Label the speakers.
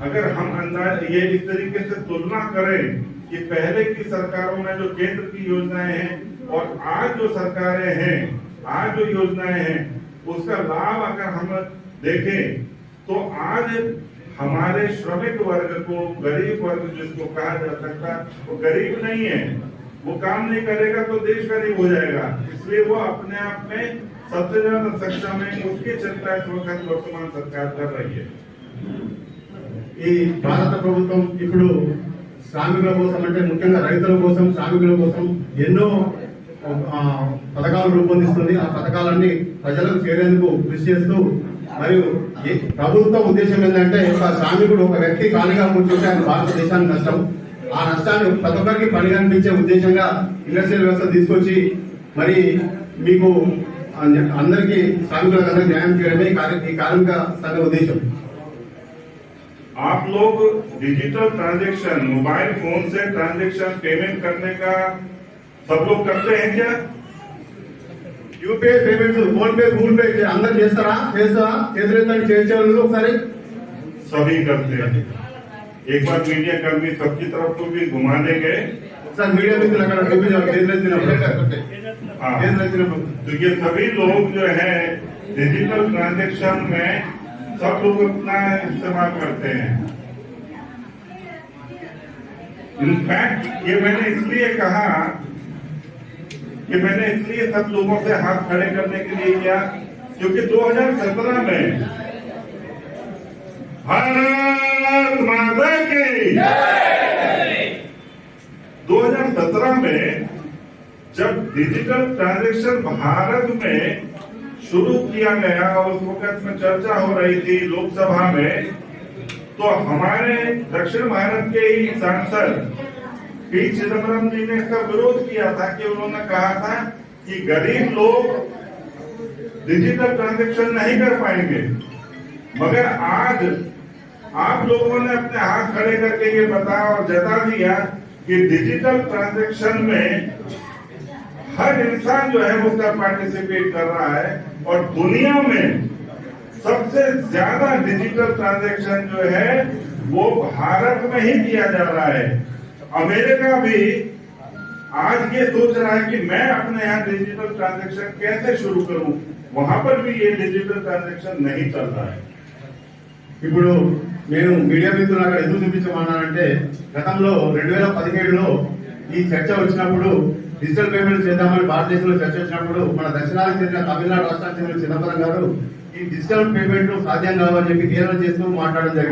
Speaker 1: अगर हम अंदाज ये इस तरीके से तुलना करें कि पहले की सरकारों में जो केंद्र की योजनाएँ हैं और आज जो सरकारें हैं, आज जो योजनाएँ हैं, उसका लाभ अगर हम देखें तो आज हमारे श्रमिक वर्ग को, गरीब वर्ग जिसको कहा जा सकता, वो गरीब नहीं है। वो काम नहीं करेगा तो देश गरीब हो जाएगा। इसलिए वो अपने आप में सबसे ज़्यादा सक्षम है उसकी चिंता इस वक्त वर्तमान सरकार कर रही है।
Speaker 2: ఈ భారత ప్రభుత్వం ఇప్పుడు శ్రామికుల కోసం అంటే ముఖ్యంగా రైతుల కోసం శ్రామికుల కోసం ఎన్నో పథకాలు రూపొందిస్తుంది. ఆ పథకాలన్నీ ప్రజలకు చేరేందుకు కృషి చేస్తూ మరియు ఈ ప్రభుత్వ ఉద్దేశం ఏంటంటే ఒక శ్రామికుడు ఒక వ్యక్తి ఖాళీగా కూర్చుంటే ఆయన భారతదేశానికి నష్టం. ఆ నష్టాన్ని ప్రతి ఒక్కరికి పని కనిపించే ఉద్దేశంగా ఇండస్ట్రియల్ వ్యవస్థ తీసుకొచ్చి మరి మీకు అందరికీ శ్రామికులకు అందరికీ న్యాయం చేయడమే ఈ కార్మిక సంఘ ఉద్దేశం.
Speaker 1: आप लोग डिजिटल ट्रांजैक्शन मोबाइल फोन से ट्रांजैक्शन पेमेंट करने का सब लोग करते हैं क्या
Speaker 2: UPI payments PhonePe Google Pay అందరు చేస్తారా చేస్తారా చేతులెత్తండి చేయించేవాళ్ళు ఒకసారి
Speaker 1: सभी करते हैं एक बार मीडिया कर्मी सबकी तरफ को भी घुमा देंगे
Speaker 2: ఒకసారి మీడియా మిత్రులు అక్కడ చూపించాలి చేతులెత్తినప్పుడు
Speaker 1: हाँ।
Speaker 2: చేతులెత్తినప్పుడు
Speaker 1: तो ये सभी लोग जो है डिजिटल ट्रांजैक्शन में सब लोग अपना इस्तेमाल करते हैं। इनफैक्ट ये मैंने इसलिए कहा कि मैंने इसलिए सब लोगों से हाथ खड़े करने के लिए किया, क्योंकि 2017 में भारत माता की 2017 में जब डिजिटल ट्रांजैक्शन भारत में शुरू किया गया और उस वक्त में चर्चा हो रही थी लोकसभा में तो हमारे दक्षिण भारत के ही सांसद पी चिदम्बरम जी ने इसका विरोध किया था कि उन्होंने कहा था कि गरीब लोग डिजिटल ट्रांजेक्शन नहीं कर पाएँगे। मगर आज आप लोगों ने अपने हाथ खड़े करके ये बताया और जता दिया कि डिजिटल ट्रांजेक्शन में हर इंसान जो है उसका पार्टिसिपेट कर रहा है और दुनिया में सबसे ज्यादा डिजिटल ट्रांजैक्शन जो है वो भारत में ही किया जा रहा है अमेरिका भी आज ये सोच रहा है कि मैं अपने यहाँ डिजिटल ट्रांजैक्शन कैसे शुरू करूं वहां पर भी ये डिजिटल ट्रांजैक्शन नहीं चल रहा है
Speaker 2: ఇప్పుడు నేను మీడియా మిత్రులు అక్కడ ఎందుకు చూపించమన్నానంటే గతంలో రెండు వేల పదిహేడులో ఈ చర్చ వచ్చినప్పుడు డిజిటల్ పేమెంట్ చేద్దామని భారతదేశంలో చర్చ వచ్చినప్పుడు మన దక్షిణానికి చెందిన తమిళనాడు రాష్ట్రానికి చెందిన చిదంబరం గారు ఈ డిజిటల్ పేమెంట్ సాధ్యం కావాలని చెప్పి తీవ్రం చేస్తూ మాట్లాడడం జరిగింది.